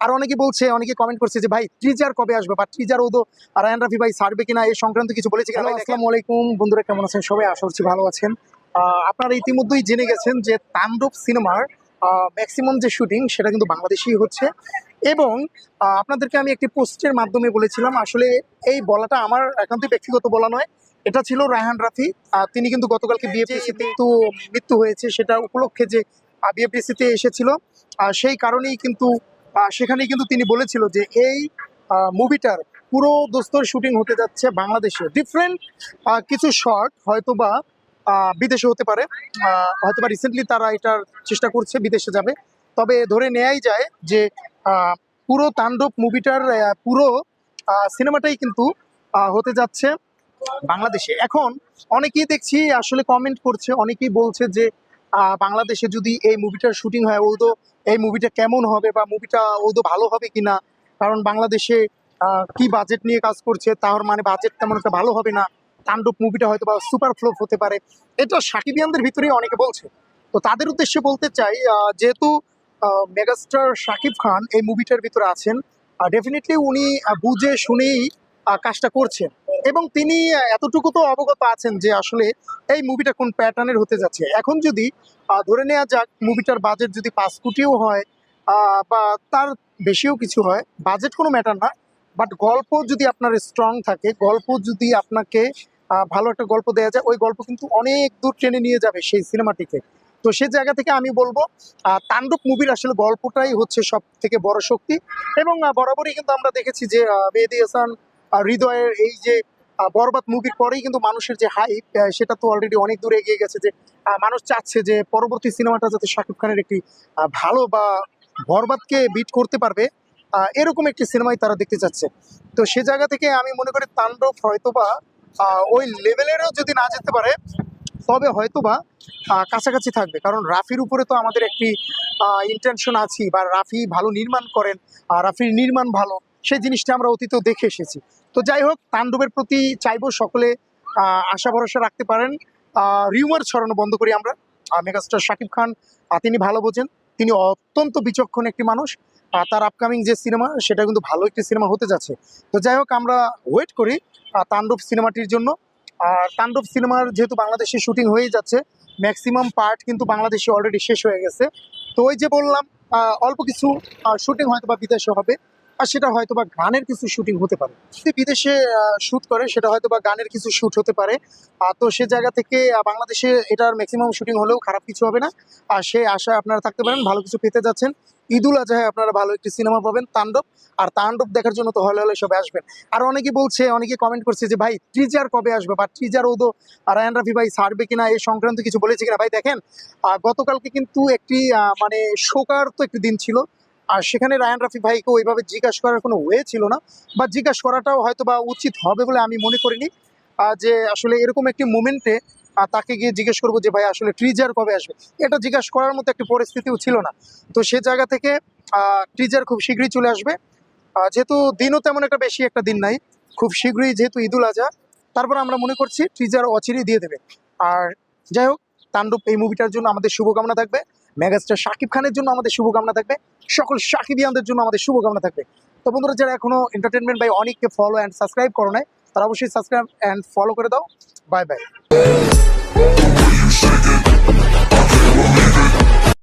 আর অনেকে বলছে অনেকে কমেন্ট করছে যে ভাই ট্রিজার কবে আসবে? বা ট্রিজার ওদো রায়ান রাফি ভাই ছাড়বে কিনা এই সংক্রান্ত কিছু বলেছে কিনা আসসালামু আলাইকুম। বন্ধুরা কেমন আছেন? সবাই আশা করছি ভালো আছেন। আপনারা ইতিমধ্যেই জেনে গেছেন যে তাণ্ডব সিনেমার ম্যাক্সিমাম যে শুটিং সেটা কিন্তু বাংলাদেশেই হচ্ছে। এবং আপনাদেরকে আমি একটি পোস্টের মাধ্যমে বলেছিলাম আসলে এই বলাটা আমার একান্তই ব্যক্তিগত বলা নয়। এটা ছিল রায়হান রাফি তিনি কিন্তু গতকালকে বিএপিএসিতে কিন্তু মৃত্যু হয়েছে সেটা উপলক্ষে যে বিএপিএসিতে এসেছিল। সেই কারণেই কিন্তু আহ, সেখানেই কিন্তু তিনি বলেছিল যে এই মুভিটার পুরো দোস্তর শুটিং হতে যাচ্ছে বাংলাদেশে। ডিফারেন্ট কিছু শর্ট হয়তোবা বিদেশে হতে পারে। হয়তোবা রিসেন্টলি তারা এটার চেষ্টা করছে বিদেশে যাবে। তবে ধরে নেয়াই যায় যে পুরো তাণ্ডব মুভিটার পুরো সিনেমাটাই কিন্তু হতে যাচ্ছে বাংলাদেশে। এখন অনেকেই দেখছি আসলে কমেন্ট করছে অনেকেই বলছে যে বাংলাদেশে যদি এই মুভিটার শুটিং হয় ও তো এই মুভিটা কেমন হবে বা মুভিটা ও তো ভালো হবে কিনা? কারণ বাংলাদেশে কি বাজেট নিয়ে কাজ করছে, তার মানে বাজেট তেমন একটা ভালো হবে না। তাণ্ডব মুভিটা হয়তো বা সুপার ফ্লপ হতে পারে। এটা সাকিবিয়ানদের ভিতরেই অনেকে বলছে। তো তাদের উদ্দেশ্যে বলতে চাই যেহেতু মেগাস্টার শাকিব খান এই মুভিটার ভিতরে আছেন ডেফিনেটলি উনি বুঝে শুনেই কাজটা করছেন। এবং তিনি এতটুকু তো অবগত আছেন যে আসলে এই মুভিটা কোন প্যাটার্নের হতে যাচ্ছে। এখন যদি ধরে নেওয়া যাক মুভিটার বাজেট যদি পাঁচ কোটিও হয় বা তার বেশিও কিছু হয় বাজেট কোনো ম্যাটার না বাট গল্প যদি আপনার স্ট্রং থাকে, গল্প যদি আপনাকে ভালো একটা গল্প দেওয়া যায়, ওই গল্প কিন্তু অনেক দূর ট্রেনে নিয়ে যাবে সেই সিনেমাটিকে তো সে জায়গা থেকে আমি বলব তাণ্ডব মুভির আসলে গল্পটাই হচ্ছে সব থেকে বড় শক্তি এবং বরাবরই কিন্তু আমরা দেখেছি যে মেহেদী হাসান হৃদয়ের এই যে বরবাদ মুভির পরেই কিন্তু মানুষের যে হাইপ সেটা তো অলরেডি অনেক দূরে এগিয়ে গেছে যে মানুষ চাচ্ছে যে পরবর্তী সিনেমাটা যাতে শাকিব খানের একটি ভালো বা বরবাদকে বিট করতে পারবে এরকম একটি সিনেমাই তারা দেখতে চাচ্ছে। তো সে জায়গা থেকে আমি মনে করি তাণ্ডব হয়তোবা ওই লেভেলেরও যদি না যেতে পারে, তবে হয়তোবা কাছাকাছি থাকবে। কারণ রাফির উপরে তো আমাদের একটি ইন্টেনশন আছে বা রাফি ভালো নির্মাণ করেন রাফির নির্মাণ ভালো সেই জিনিসটা আমরা অতীতেও দেখে এসেছি। তো যাই হোক, তাণ্ডবের প্রতি চাইব সকলে আশা ভরসা রাখতে পারেন। রিউমার ছড়ানো বন্ধ করি আমরা। মেগাস্টার শাকিব খান তিনি ভালো বোঝেন। তিনি অত্যন্ত বিচক্ষণ একটি মানুষ। তার আপকামিং যে সিনেমা, সেটা কিন্তু ভালো একটি সিনেমা হতে যাচ্ছে। তো যাই হোক, আমরা ওয়েট করি তাণ্ডব সিনেমাটির জন্য। আর তাণ্ডব সিনেমার যেহেতু বাংলাদেশে শুটিং হয়ে যাচ্ছে ম্যাক্সিমাম পার্ট কিন্তু বাংলাদেশে অলরেডি শেষ হয়ে গেছে। তো ওই যে বললাম অল্প কিছু শুটিং হয়তো বা বিদেশে হবে। আর সেটা হয়তো বা গানের কিছু শুটিং হতে পারে। যদি বিদেশে শ্যুট করে, সেটা হয়তো বা গানের কিছু শ্যুট হতে পারে। তো সে জায়গা থেকে বাংলাদেশে এটার ম্যাক্সিমাম শুটিং হলেও খারাপ কিছু হবে না। আর সেই আশায় আপনারা থাকতে পারেন, ভালো কিছু পেতে যাচ্ছেন। ঈদুল আজহায় আপনারা ভালো একটি সিনেমা পাবেন, তাণ্ডব। আর তাণ্ডব দেখার জন্য তো হলে হলে সবাই আসবেন। আর অনেকে বলছে, অনেকে কমেন্ট করছে যে, ভাই ট্রিজার কবে আসবে? বা ট্রিজার ও তো রায়ান রাফি ভাই ছাড়বে কিনা এই সংক্রান্ত কিছু বলেছে কিনা? ভাই, দেখেন গতকালকে কিন্তু একটি মানে শোকার তো একটি দিন ছিল। আর সেখানে রায়ান রাফি ভাইকে ওইভাবে জিজ্ঞাসা করার কোনো ওয়ে ছিল না, বা জিজ্ঞাসা করাটাও হয়তো বা উচিত হবে বলে আমি মনে করিনি। যে আসলে এরকম একটি মোমেন্টে তাকে গিয়ে জিজ্ঞেস করব যে ভাই আসলে ট্রিজার কবে আসবে? এটা জিজ্ঞাসা করার মতো একটি পরিস্থিতিও ছিল না। তো সে জায়গা থেকে ট্রিজার খুব শীঘ্রই চলে আসবে। যেহেতু দিনও তেমন একটা বেশি একটা দিন নাই, খুব শীঘ্রই যেহেতু ঈদুল আজহা, তারপর আমরা মনে করছি ট্রিজার অচিরেই দিয়ে দেবে। আর যাই হোক, তাণ্ডব এই মুভিটার জন্য আমাদের শুভকামনা থাকবে। মেগাস্টার শাকিব খানের জন্য আমাদের শুভকামনা থাকবে। সকল সাকিবিয়ানদের জন্য আমাদের শুভকামনা থাকবে। তো বন্ধুরা, যারা এখনও এন্টারটেনমেন্ট বাই অনেককে ফলো অ্যান্ড সাবস্ক্রাইব করো নাই, তারা অবশ্যই সাবস্ক্রাইব অ্যান্ড ফলো করে দাও। Bye bye